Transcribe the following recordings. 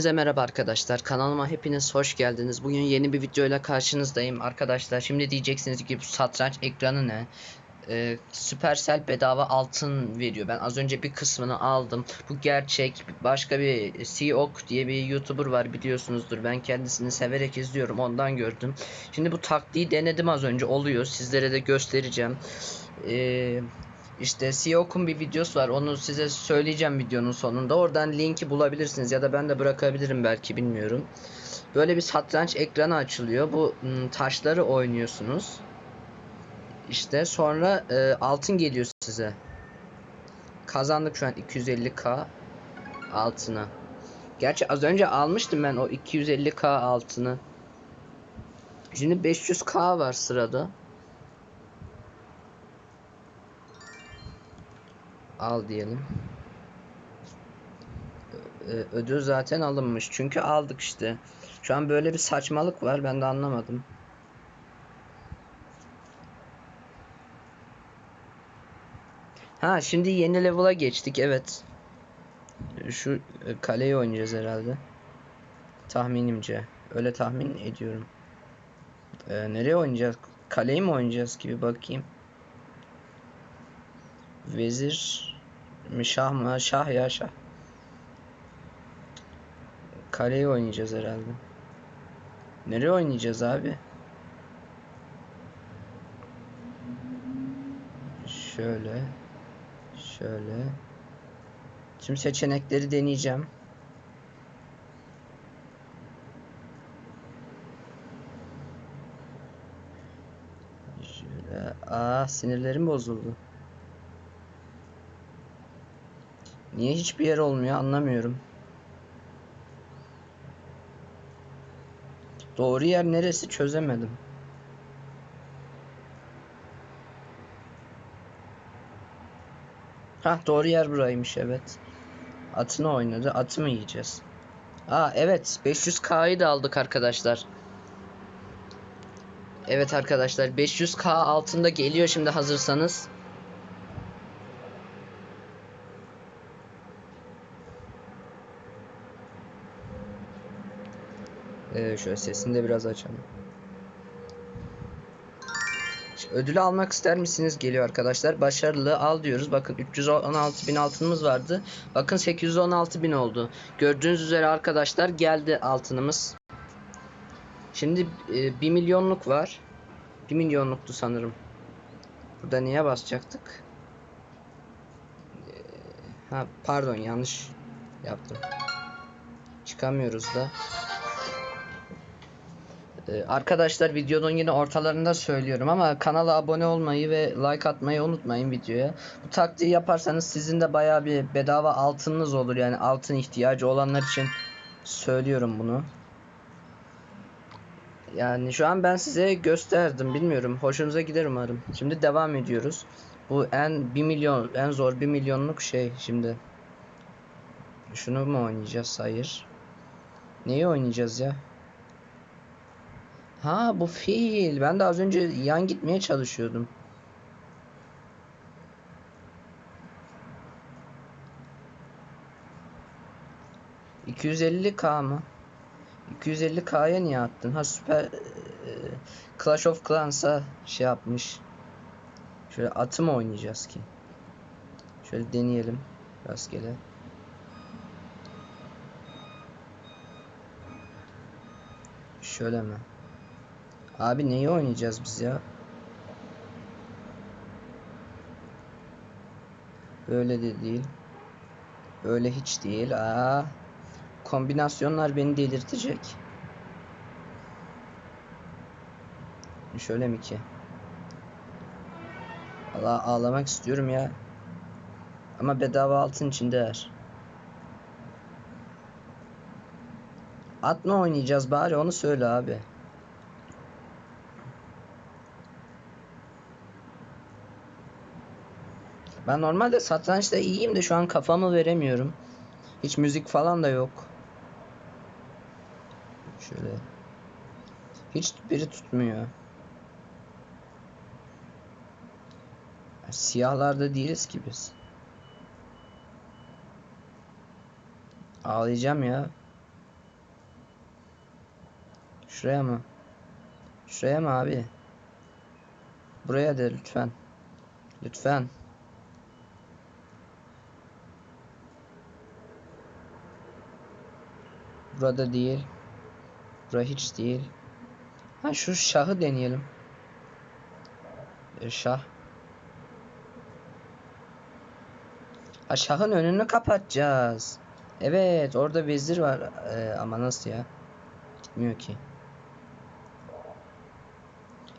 Herkese merhaba arkadaşlar. Kanalıma hepiniz hoş geldiniz. Bugün yeni bir videoyla karşınızdayım arkadaşlar. Şimdi diyeceksiniz ki bu satranç ekranı ne? Ee, Supercell bedava altın veriyor. Ben az önce bir kısmını aldım. Bu gerçek. Başka bir Seok diye bir YouTuber var biliyorsunuzdur. Ben kendisini severek izliyorum. Ondan gördüm. Şimdi bu taktiği denedim az önce. Oluyor. Sizlere de göstereceğim. Eee işte Seok'un bir videosu var. Onu size söyleyeceğim videonun sonunda. Oradan linki bulabilirsiniz ya da ben de bırakabilirim belki bilmiyorum. Böyle bir satranç ekranı açılıyor. Bu ım, taşları oynuyorsunuz. İşte sonra e, altın geliyor size. Kazandık şu an 250k altına. Gerçi az önce almıştım ben o 250k altını. Şimdi 500k var sırada. Al diyelim. Ödül zaten alınmış. Çünkü aldık işte. Şu an böyle bir saçmalık var. Ben de anlamadım. Ha şimdi yeni level'a geçtik. Evet. Şu e, kaleyi oynayacağız herhalde. Tahminimce. Öyle tahmin ediyorum. Ee, nereye oynayacağız? Kaleyi mi oynayacağız gibi bakayım. Vezir mi şah mı? Şah ya şah. Kaleyi oynayacağız herhalde. Nereye oynayacağız abi? Şöyle. Şöyle. Tüm seçenekleri deneyeceğim. Şöyle. Aa sinirlerim bozuldu. Niye hiçbir yer olmuyor anlamıyorum. Doğru yer neresi çözemedim. Hah doğru yer buraymış evet. Atını oynadı. Atı mı yiyeceğiz? Aa evet 500k'yı da aldık arkadaşlar. Evet arkadaşlar 500k altında geliyor şimdi hazırsanız. Şöyle sesini de biraz açalım. Ödülü almak ister misiniz? Geliyor arkadaşlar. Başarılı al diyoruz. Bakın 316 bin altınımız vardı. Bakın 816 bin oldu. Gördüğünüz üzere arkadaşlar geldi altınımız. Şimdi e, 1 milyonluk var. 1 milyonluktu sanırım. Burada niye basacaktık? E, ha pardon yanlış yaptım. Çıkamıyoruz da. Ee, Arkadaşlar videonun yine ortalarında söylüyorum ama kanala abone olmayı ve like atmayı unutmayın videoya. Bu taktiği yaparsanız sizin de baya bir bedava altınınız olur yani altın ihtiyacı olanlar için söylüyorum bunu. Yani şu an ben size gösterdim bilmiyorum hoşunuza gider umarım. Şimdi devam ediyoruz. Bu en 1 milyon en zor 1 milyonluk şey şimdi. Şunu mu oynayacağız? Hayır. Neyi oynayacağız ya? Ha bu fil. Ben de az önce yan gitmeye çalışıyordum. ...250k mı? 250k'ya niye attın? Ha süper... e, Clash of Clans'a şey yapmış. Şöyle atı mı oynayacağız ki? Şöyle deneyelim. Rastgele. Şöyle mi? Abi neyi oynayacağız biz ya? Böyle de değil. Böyle hiç değil. Aa. Kombinasyonlar beni delirtecek. Şöyle mi ki? Allah ağlamak istiyorum ya. Ama bedava altın için değer. At mı oynayacağız bari onu söyle abi. Ben normalde satrançta iyiyim de şu an kafamı veremiyorum. Hiç müzik falan da yok. Şöyle. Hiç biri tutmuyor. Siyahlarda değiliz ki biz. Ağlayacağım ya. Şuraya mı? Şuraya mı abi? Buraya de lütfen. Lütfen. Burada değil. Bura hiç değil. Ha şu şahı deneyelim. Şah. Ha şahın önünü kapatacağız. Evet orada vezir var. Ee, ama nasıl ya? Gitmiyor ki.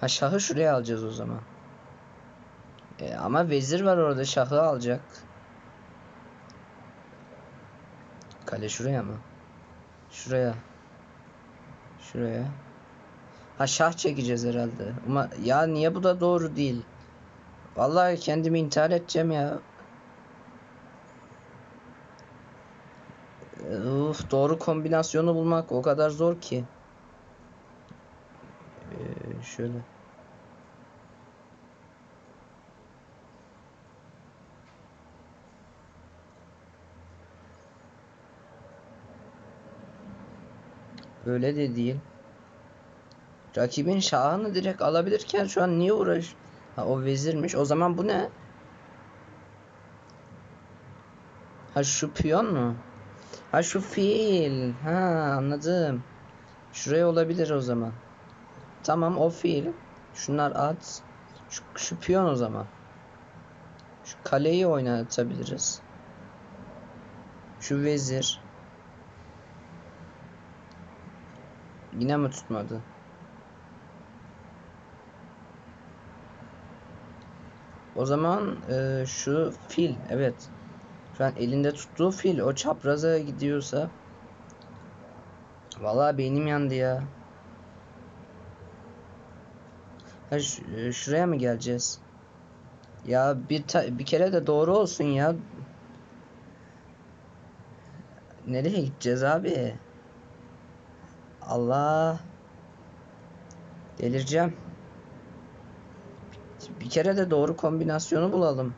Ha şahı şuraya alacağız o zaman. E, ama vezir var orada şahı alacak. Kale şuraya mı? Şuraya. Şuraya. Ha şah çekeceğiz herhalde. Ama ya niye bu da doğru değil? Vallahi kendimi intihar edeceğim ya. Uf, doğru kombinasyonu bulmak o kadar zor ki. Ee, şöyle. Öyle de değil. Rakibin şahını direkt alabilirken şu an niye uğraş? Ha o vezirmiş. O zaman bu ne? Ha şu piyon mu? Ha şu fiil. Ha anladım. Şuraya olabilir o zaman. Tamam o fiil. Şunlar at. Şu, şu piyon o zaman. Şu kaleyi oynatabiliriz. Şu vezir. Yine mi tutmadı? O zaman e, şu fil evet. Şu an elinde tuttuğu fil o çapraza gidiyorsa Vallahi beynim yandı ya. Ha, e, şuraya mı geleceğiz? Ya bir ta- bir kere de doğru olsun ya. Nereye gideceğiz abi? Allah. Delireceğim. Bir kere de doğru kombinasyonu bulalım.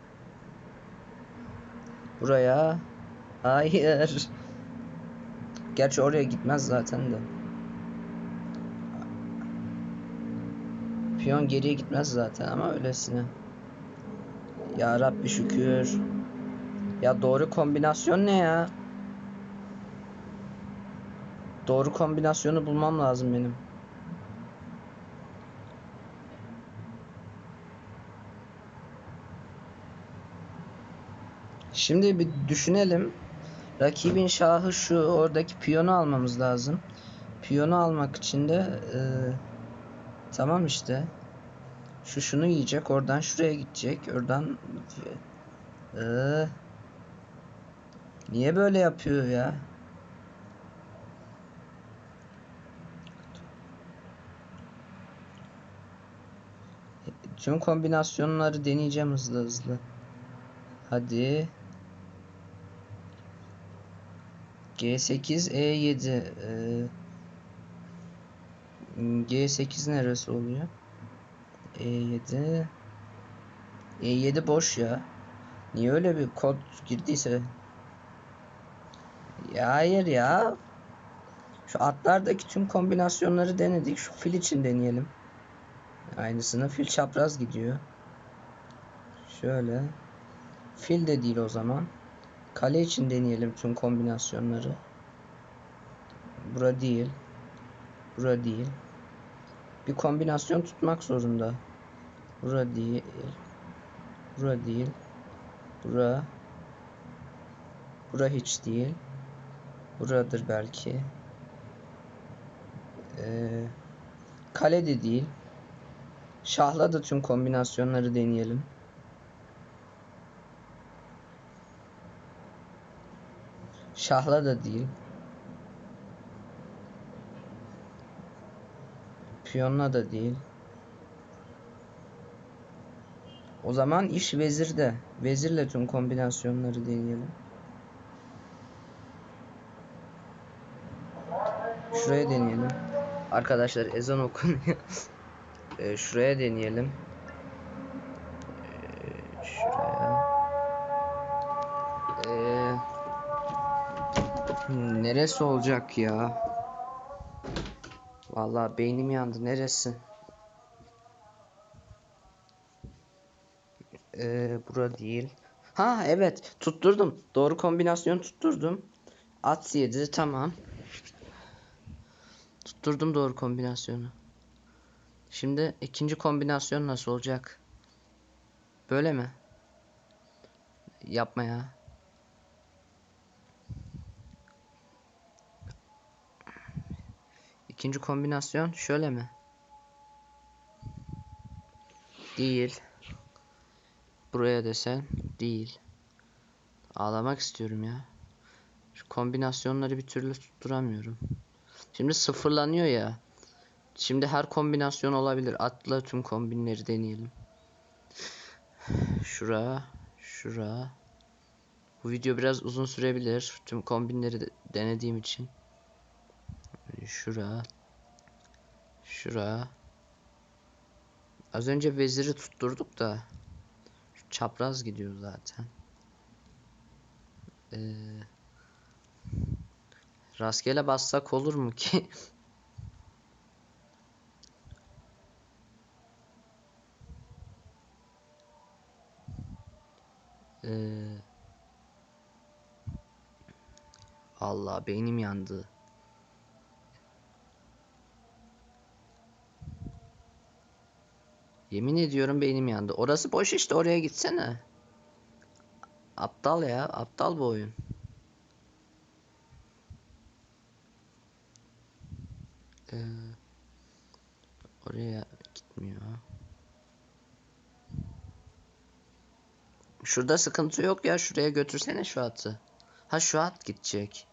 Buraya. Hayır. Gerçi oraya gitmez zaten de. Piyon geriye gitmez zaten ama öylesine. Ya Rabbi şükür. Ya doğru kombinasyon ne ya? Doğru kombinasyonu bulmam lazım benim. Şimdi bir düşünelim. Rakibin şahı şu oradaki piyonu almamız lazım. Piyonu almak için de e, tamam işte. Şu şunu yiyecek oradan şuraya gidecek oradan e, niye böyle yapıyor ya? Tüm kombinasyonları deneyeceğim hızlı hızlı. Hadi. G8 E7 ee, G8 neresi oluyor? E7 E7 boş ya. Niye öyle bir kod girdiyse? Ya hayır ya. Şu atlardaki tüm kombinasyonları denedik. Şu fil için deneyelim. Aynısını fil çapraz gidiyor. Şöyle. Fil de değil o zaman. Kale için deneyelim tüm kombinasyonları. Bura değil. Bura değil. Bir kombinasyon tutmak zorunda. Bura değil. Bura değil. Bura. Bura hiç değil. Buradır belki. Ee, kale de değil. Şahla da tüm kombinasyonları deneyelim. Şahla da değil. Piyonla da değil. O zaman iş vezirde. Vezirle tüm kombinasyonları deneyelim. Şuraya deneyelim. Arkadaşlar ezan okunuyor. Ee, şuraya deneyelim. Ee, şuraya. Ee, neresi olacak ya? Vallahi beynim yandı. Neresi? Ee, bura değil. Ha evet tutturdum. Doğru kombinasyon tutturdum. At 7 tamam. Tutturdum doğru kombinasyonu. Şimdi ikinci kombinasyon nasıl olacak? Böyle mi? Yapma ya. İkinci kombinasyon şöyle mi? Değil. Buraya desen değil. Ağlamak istiyorum ya. Şu kombinasyonları bir türlü tutturamıyorum. Şimdi sıfırlanıyor ya. Şimdi her kombinasyon olabilir. Atla tüm kombinleri deneyelim. Şura, şura. Bu video biraz uzun sürebilir. Tüm kombinleri de denediğim için. Şura. Şura. Az önce veziri tutturduk da. Şu çapraz gidiyor zaten. Ee, rastgele bassak olur mu ki? Ee, Allah beynim yandı. Yemin ediyorum beynim yandı. Orası boş işte oraya gitsene. Aptal ya aptal bu oyun. Ee, oraya gitmiyor. Şurada sıkıntı yok ya. Şuraya götürsene şu atı. Ha şu at gidecek.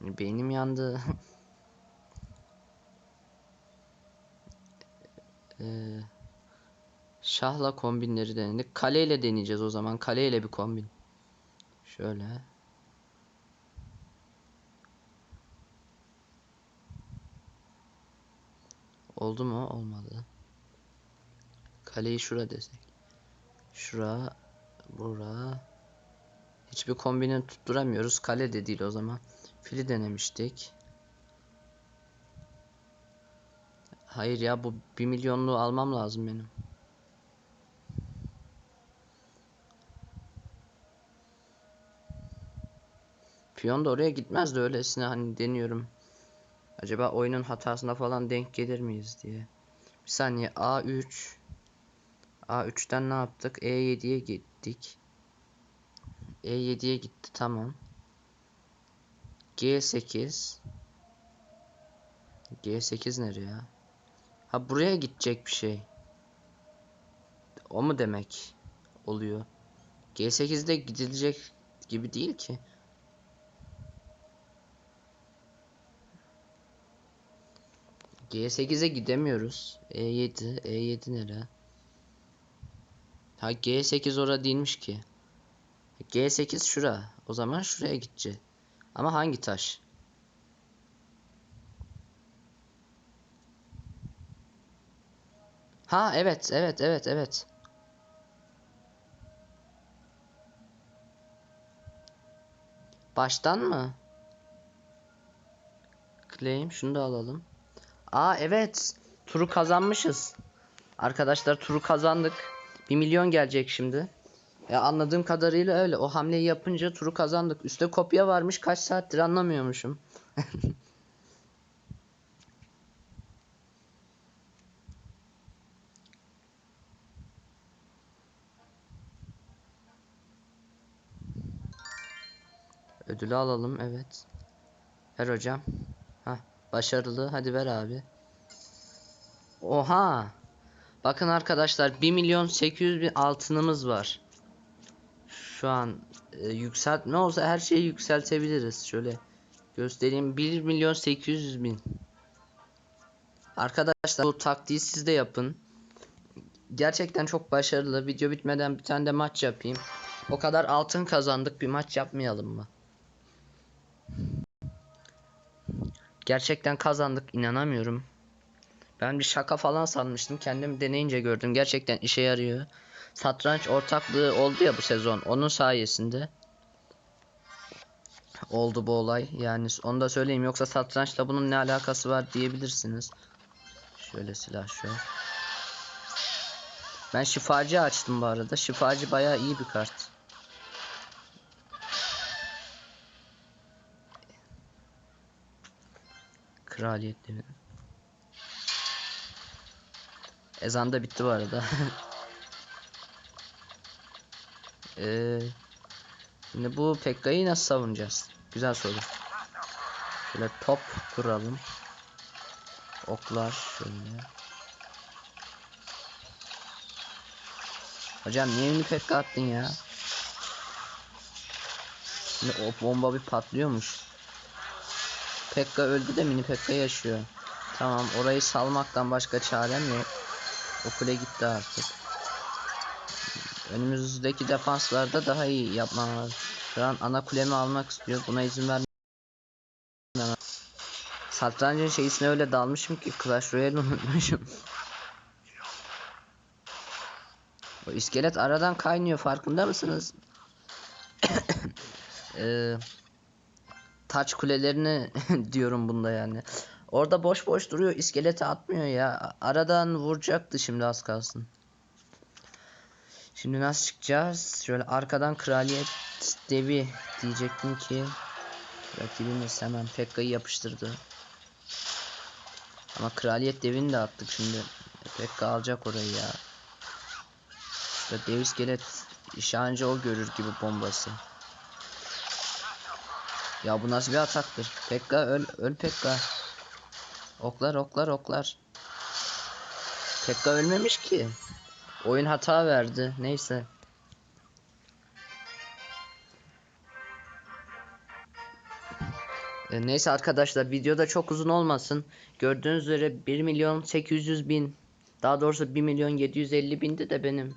Beynim yandı. ee, şahla kombinleri denedik. Kaleyle deneyeceğiz o zaman. Kaleyle bir kombin. Şöyle. Oldu mu? Olmadı. Kaleyi şura desek. Şura, bura. Hiçbir kombini tutturamıyoruz. Kale de değil o zaman. Fili denemiştik. Hayır ya bu 1 milyonluğu almam lazım benim. Piyon da oraya gitmez de öylesine hani deniyorum. Acaba oyunun hatasına falan denk gelir miyiz diye. Bir saniye A3 A3'ten ne yaptık? E7'ye gittik. E7'ye gitti tamam. G8 G8 nereye ya? Ha buraya gidecek bir şey. O mu demek oluyor? G8'de gidilecek gibi değil ki. G8'e gidemiyoruz. E7, E7 nere? Ha G8 orada değilmiş ki. G8 şura. O zaman şuraya gidecek. Ama hangi taş? Ha evet evet evet evet. Baştan mı? Claim şunu da alalım. Aa evet. Turu kazanmışız. Arkadaşlar turu kazandık. 1 milyon gelecek şimdi. Ya anladığım kadarıyla öyle. O hamleyi yapınca turu kazandık. Üste kopya varmış. Kaç saattir anlamıyormuşum. Ödülü alalım evet. Ver hocam. Hah başarılı. Hadi ver abi. Oha. Bakın arkadaşlar 1 milyon 800 bin altınımız var. Şu an e, yükseltme olsa her şeyi yükseltebiliriz. Şöyle göstereyim 1 milyon 800 bin. Arkadaşlar bu taktiği siz de yapın. Gerçekten çok başarılı. Video bitmeden bir tane de maç yapayım. O kadar altın kazandık bir maç yapmayalım mı? Gerçekten kazandık inanamıyorum. Ben bir şaka falan sanmıştım. Kendim deneyince gördüm. Gerçekten işe yarıyor. Satranç ortaklığı oldu ya bu sezon. Onun sayesinde. oldu bu olay. Yani onu da söyleyeyim yoksa satrançla bunun ne alakası var diyebilirsiniz. Şöyle silah şu. Ben şifacı açtım bu arada. Şifacı bayağı iyi bir kart. Kraliyetleri. Ezan da bitti bu arada. Eee Şimdi bu Pekka'yı nasıl savunacağız? Güzel soru. Şöyle top kuralım. Oklar şöyle. Hocam niye mini Pekka attın ya? Şimdi o bomba bir patlıyormuş. Pekka öldü de mini Pekka yaşıyor. Tamam orayı salmaktan başka çarem yok. O gitti artık. Önümüzdeki defanslarda daha iyi yapmam lazım. Şu an ana kulemi almak istiyor. Buna izin vermem. Satrancın şeysine öyle dalmışım ki Clash Royale unutmuşum. o iskelet aradan kaynıyor farkında mısınız? ee, taç kulelerini diyorum bunda yani. Orada boş boş duruyor iskeleti atmıyor ya. Aradan vuracaktı şimdi az kalsın. Şimdi nasıl çıkacağız? Şöyle arkadan kraliyet devi diyecektim ki rakibimiz hemen Pekka'yı yapıştırdı. Ama kraliyet devini de attık şimdi. Pekka alacak orayı ya. İşte dev iskelet işi anca o görür gibi bombası. Ya bu nasıl bir ataktır? Pekka öl öl Pekka. Oklar oklar oklar. Pekka ölmemiş ki. Oyun hata verdi. Neyse. E, neyse arkadaşlar videoda çok uzun olmasın. Gördüğünüz üzere 1 milyon 800 bin daha doğrusu 1 milyon 750 bindi de benim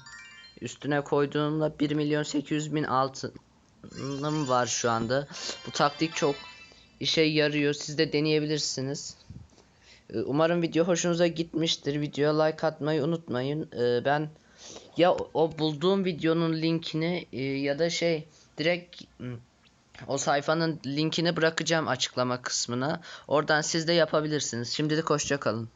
üstüne koyduğumda 1 milyon 800 bin altınım var şu anda. Bu taktik çok işe yarıyor. Siz de deneyebilirsiniz. E, Umarım video hoşunuza gitmiştir. Videoya like atmayı unutmayın. E, Ben ya o bulduğum videonun linkini e, ya da şey direkt m, o sayfanın linkini bırakacağım açıklama kısmına. Oradan siz de yapabilirsiniz. Şimdilik hoşça kalın.